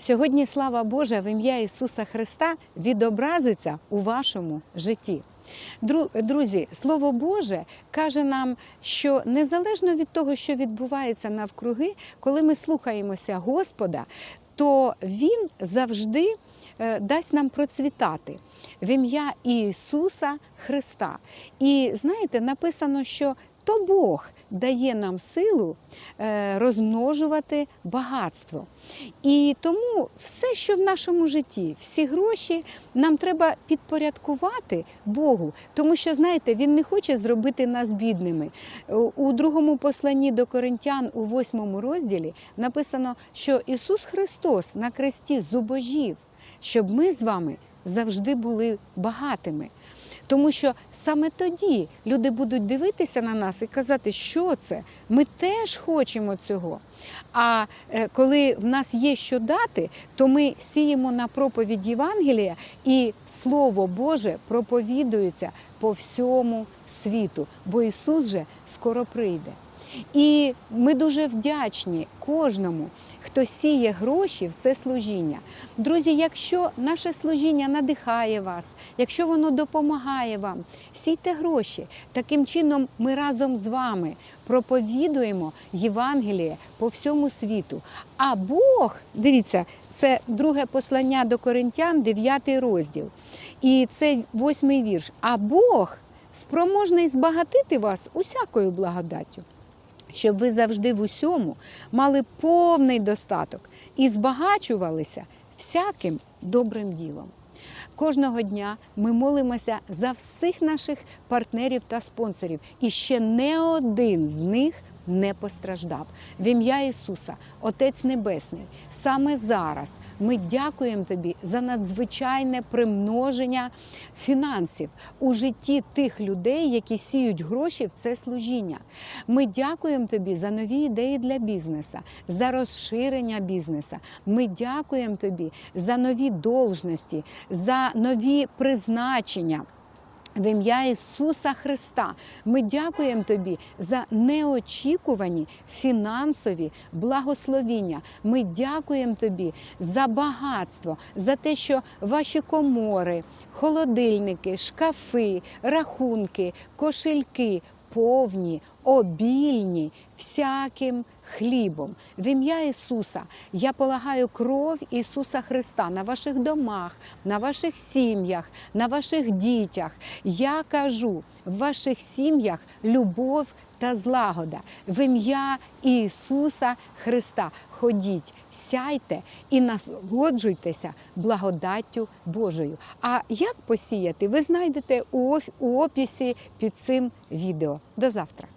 Сьогодні слава Божа в ім'я Ісуса Христа відобразиться у вашому житті. Друзі, Слово Боже каже нам, що незалежно від того, що відбувається навкруги, коли ми слухаємося Господа, то Він завжди дасть нам процвітати в ім'я Ісуса Христа. І знаєте, написано, що то Бог дає нам силу е, розмножувати багатство. І тому все, що в нашому житті, всі гроші нам треба підпорядкувати Богу, тому що, знаєте, Він не хоче зробити нас бідними. Е, У другому посланні до Коринтян, у восьмому розділі, написано, що Ісус Христос на кресті зубожів, щоб ми з вами завжди були багатими. Тому що саме тоді люди будуть дивитися на нас і казати, що це? Ми теж хочемо цього. А е, коли в нас є що дати, то ми сіємо на проповідь Євангелія, і Слово Боже проповідується по всьому світу, бо Ісус же скоро прийде. І ми дуже вдячні кожному, хто сіє гроші в це служіння. Друзі, якщо наше служіння надихає вас, якщо воно допомагає вам, сійте гроші. Таким чином ми разом з вами проповідуємо Євангеліє по всьому світу. А Бог, дивіться, це друге послання до Коринтян, 9 розділ. І це восьмий вірш. А Бог спроможний збагатити вас усякою благодаттю щоб ви завжди в усьому мали повний достаток і збагачувалися всяким добрим ділом. Кожного дня ми молимося за всіх наших партнерів та спонсорів, і ще не один з них не постраждав. В ім'я Ісуса, Отець Небесний, саме зараз ми дякуємо Тобі за надзвичайне примноження фінансів у житті тих людей, які сіють гроші в це служіння. Ми дякуємо Тобі за нові ідеї для бізнесу, за розширення бізнесу. Ми дякуємо Тобі за нові должності, за нові призначення. В ім'я Ісуса Христа ми дякуємо Тобі за неочікувані фінансові благословіння. Ми дякуємо Тобі за багатство, за те, що ваші комори, холодильники, шкафи, рахунки, кошельки повні, обільні всяким хлібом. В ім'я Ісуса я полагаю кров Ісуса Христа на ваших домах, на ваших сім'ях, на ваших дітях. Я кажу в ваших сім'ях любов та злагода. В ім'я Ісуса Христа. Ходіть, сяйте і насолоджуйтеся благодаттю Божою. А як посіяти, ви знайдете у описі під цим відео. До завтра.